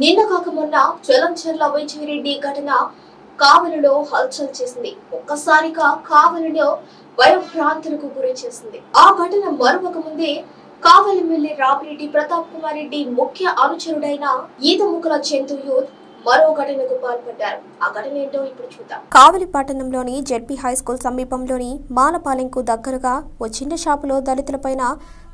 నిన్న కాక మొన్న జలంచర్ల వైద్యరెడ్డి ఘటన కావలిలో హల్చల్ చేసింది. ఒక్కసారిగా కావలిలో భయభ్రాంతులకు గురి చేసింది. ఆ ఘటన మరొక ముందే కావలి ఎమ్మెల్యే రామిరెడ్డి ప్రతాప్ కుమార్ రెడ్డి ముఖ్య అనుచరుడైన ఈదముకల చెంతు యూత్ మరో ఘటనకు పాల్పడ్డారు. ఆ ఘటన ఏంటో ఇప్పుడు చూద్దాం. కావలి పట్టణంలోని జెడ్పీ హై స్కూల్ సమీపంలోని మాలపాలెంకు దగ్గరగా ఓ చిన్న షాపులో దళితులపైన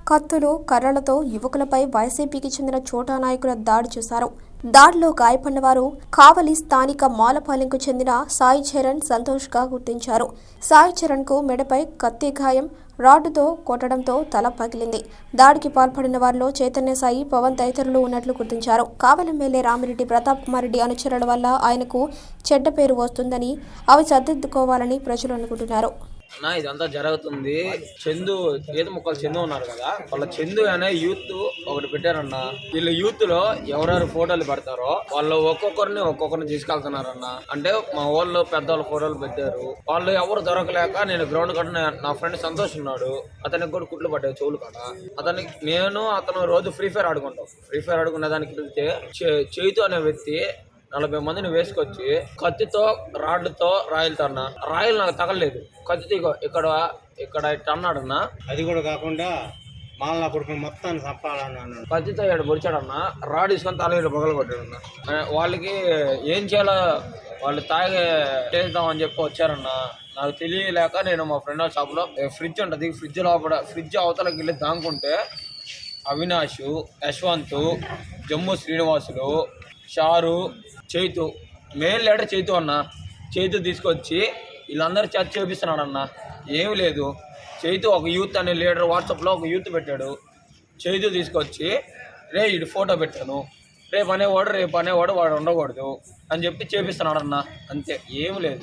కత్తులు కర్రలతో యువకులపై వైసీపీకి చెందిన చోటా నాయకుల దాడి చేశారు. దాడిలో గాయపడిన వారు కావలి స్థానిక మాలపాలెంకు చెందిన సాయి చరణ్ సంతోష్గా గుర్తించారు. సాయి చరణ్కు మెడపై కత్తి గాయం రాడ్డుతో కొట్టడంతో తల పగిలింది. దాడికి పాల్పడిన వారిలో చైతన్య సాయి పవన్ తదితరులు ఉన్నట్లు గుర్తించారు. కావలి ఎమ్మెల్యే రామిరెడ్డి ప్రతాప్ కుమార్ రెడ్డి అనుచరుల వల్ల ఆయనకు చెడ్డ పేరు వస్తుందని అవి సర్దిద్దుకోవాలని ప్రజలు అనుకుంటున్నారు. అన్న ఇదంతా జరుగుతుంది. చందు ఈత ముక్కలు చందు ఉన్నారు కదా వాళ్ళ చందు అనే యూత్ ఒకటి పెట్టారన్న. వీళ్ళ యూత్లో ఎవరెవరు ఫోటోలు పెడతారో వాళ్ళు ఒక్కొక్కరిని ఒక్కొక్కరిని తీసుకెళ్తున్నారన్న. అంటే మా వాళ్ళు పెద్దవాళ్ళ ఫోటోలు పెట్టారు. వాళ్ళు ఎవరు దొరకలేక నేను గ్రౌండ్ కట్ట నా ఫ్రెండ్ సంతోష్ ఉన్నాడు. అతనికి కూడా కుట్లు పడ్డాయి చెవులు కట అతనికి నేను అతను రోజు ఫ్రీ ఫైర్ ఆడుకుంటాం. ఫ్రీ ఫైర్ ఆడుకునే దానికి వెళ్తే చే- చైతు అనే వ్యక్తి నలభై మందిని వేసుకొచ్చి కత్తితో రాడ్లతో రాయలతో అన్న. రాయలు నాకు తగలలేదు. కత్తితో ఇగో ఇక్కడ ఇక్కడ ఇట్ట అన్నాడన్న. అది కూడా కాకుండా మాలన కొడుకుని మొత్తాన్ని చంపాలని అన్నాడు. కత్తితో ఇక్కడ పొడిచాడన్న. రాడ్ తీసుకొని తల ఇక్కడ పగల కొట్టాడన్న. వాళ్ళకి ఏం చేయాలో వాళ్ళు తాగే చేద్దామని చెప్పి వచ్చారన్న. నాకు తెలియలేక నేను మా ఫ్రెండ్ షాప్లో ఫ్రిడ్జ్ ఉంటుంది ఫ్రిడ్జ్ లోపల ఫ్రిడ్జ్ అవతలకి వెళ్ళి దాంకుంటే అవినాష్ యశ్వంత్ జమ్ము శ్రీనివాసులు షారు చైతు మెయిన్ లీడర్ చైతు అన్న చైతు తీసుకొచ్చి వీళ్ళందరూ చర్చ చేపిస్తున్నాడు అన్న ఏమి లేదు. చైతు ఒక యూత్ అనే లీడర్ వాట్సాప్లో ఒక యూత్ పెట్టాడు. చైతు తీసుకొచ్చి రే ఇటు ఫోటో పెట్టాను. రేపు అనేవాడు రేపు అనేవాడు వాడు ఉండకూడదు. అని చెప్పి చేపిస్తున్నాడు అన్న అంతే ఏమి లేదు.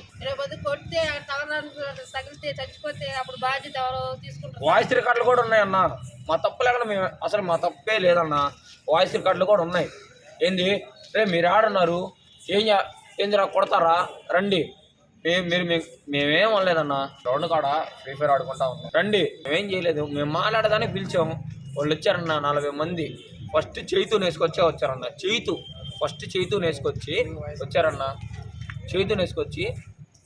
వాయిస్ రికార్డులు కూడా ఉన్నాయన్న. మా తప్పు లేకుండా మేము అసలు మా తప్పే లేదన్న. వాయిస్ రికార్డులు కూడా ఉన్నాయి. ఏంది? రే మీరు ఆడున్నారు ఏం చే- ఏందిరా కొడతారా? రండి. మేము మీరు మేమేం అనలేదన్నా. గ్రౌండ్ కాడ? ఫ్రీ ఫైర్ ఆడుకుంటా ఉన్నాం. రండి. మేమేం చేయలేదు. మేము మాట్లాడదానే పిలిచాము వాళ్ళు వచ్చారన్న నలభై మంది. ఫస్ట్ చేతు నేసుకొచ్చే వచ్చారన్న. చేతు ఫస్ట్ చేతు నేసుకొచ్చి వచ్చారన్న. చేతు నేసుకొచ్చి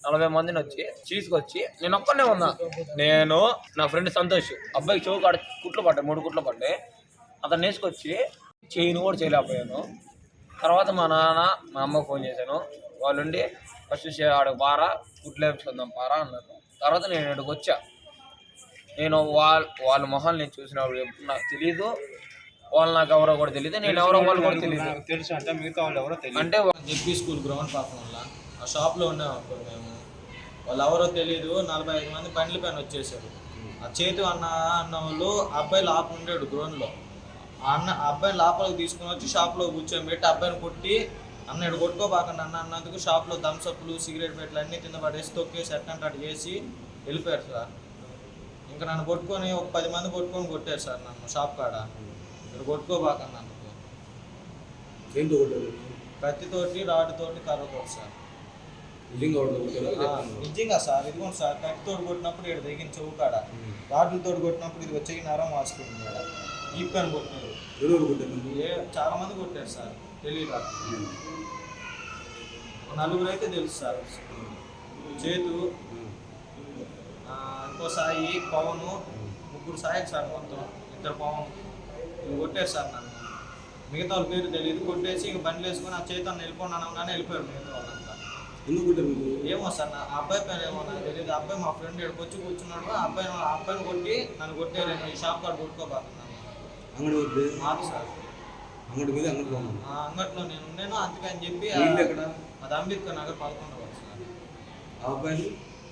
నలభై మందిని వచ్చి తీసుకొచ్చి నేను ఒక్కనే ఉన్నా. నేను నా ఫ్రెండ్ సంతోష్. అబ్బాయికి చెవు కాడ కుట్లు పడ్డాయి. మూడు కుట్లు పడ్డాయి. అతను వేసుకొచ్చి చేయను కూడా చేయలేకపోయాను. తర్వాత మా నాన్న మా అమ్మకు ఫోన్ చేశాను. వాళ్ళు ఉండి ఫస్ట్ ఆడ పారా కుట్లు వేపించుకుందాం పారా అన్నారు. తర్వాత నేను ఇక్కడికి వచ్చా. నేను వాళ్ళ వాళ్ళ మొహాలు నేను చూసినప్పుడు ఎప్పుడు నాకు తెలియదు వాళ్ళు నాకు ఎవరో కూడా తెలియదు నేను ఎవరో వాళ్ళు కూడా తెలియదు తెలుసు అంటే మిగతా వాళ్ళు ఎవరో తెలియదు అంటే జెడ్పీ స్కూల్ గ్రౌండ్ పక్కన వల్ల ఆ షాప్లో ఉన్నాం అప్పుడు మేము. వాళ్ళు ఎవరో తెలియదు నలభై ఐదు మంది బండ్ల పైన వచ్చేసారు. ఆ చేతు అన్న అన్న వాళ్ళు ఆ అబ్బాయి లోపల ఉండాడు గ్రౌండ్లో. అన్న ఆ అబ్బాయి లోపలికి తీసుకుని వచ్చి షాప్లో కూర్చోబెట్టి అబ్బాయిని కొట్టి అన్న ఇక్కడ కొట్టుకోబాకండి అన్న అన్నందుకు షాప్లో థమ్స్అప్లు సిగరెట్ పెట్లు అన్నీ కింద పడేసి తొక్కేసి ఎట్టంటే అటు చేసి వెళ్ళిపోయారు సార్ ఇంకా నన్ను కొట్టుకొని ఒక పది మంది కొట్టుకొని కొట్టారు సార్ నన్ను షాప్ కాడ. ఇక్కడ కొట్టుకోబాకండి అన్నకు కత్తితోటి రాడ్డుతోటి కర్రతోటి సార్ నిజంగా సార్ ఇదిగోండి సార్ కత్తితోటి కొట్టినప్పుడు ఇక్కడ దిగిన చెవు కాడ. రాడ్లతోటి కొట్టినప్పుడు ఇది వచ్చి నరం వాసుకుంది ఇక్కడ ఈ పని కొట్టినారు ఏ చాలా మంది కొట్టారు సార్ తెలియదు నలుగురు అయితే తెలుసు సార్. చేతు ఇంకో సాయి పవను ముగ్గురు సాయి సార్ మొత్తం ఇద్దరు పవన్. కొట్టారు సార్ నన్ను. మిగతా వాళ్ళ పేరు తెలియదు. కొట్టేసి ఇంక బండ్లు వేసుకొని ఆ చేతను వెళ్ళిపోయినాను కానీ వెళ్ళిపోయారు మిగతా వాళ్ళంతా. ఏమో సార్ నా అబ్బాయి పేరు ఏమో నాకు తెలియదు. అబ్బాయి మా ఫ్రెండ్ ఇక్కడికి వచ్చి కూర్చున్నాడు. ఆ అబ్బాయి అబ్బాయిని కొట్టి నన్ను కొట్టారు. ఈ షాప్ కాడ కొట్టుకోబాకున్నాను మాది సార్ ఆ అంగట్లో నేను ఉన్నాను అందుకని చెప్పి ఆ- అది అంబేద్కర్ నగర్ పదకొండవ సార్.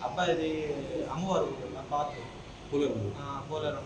అబ్బాయిది? అమ్మువారు పాత పోలేరు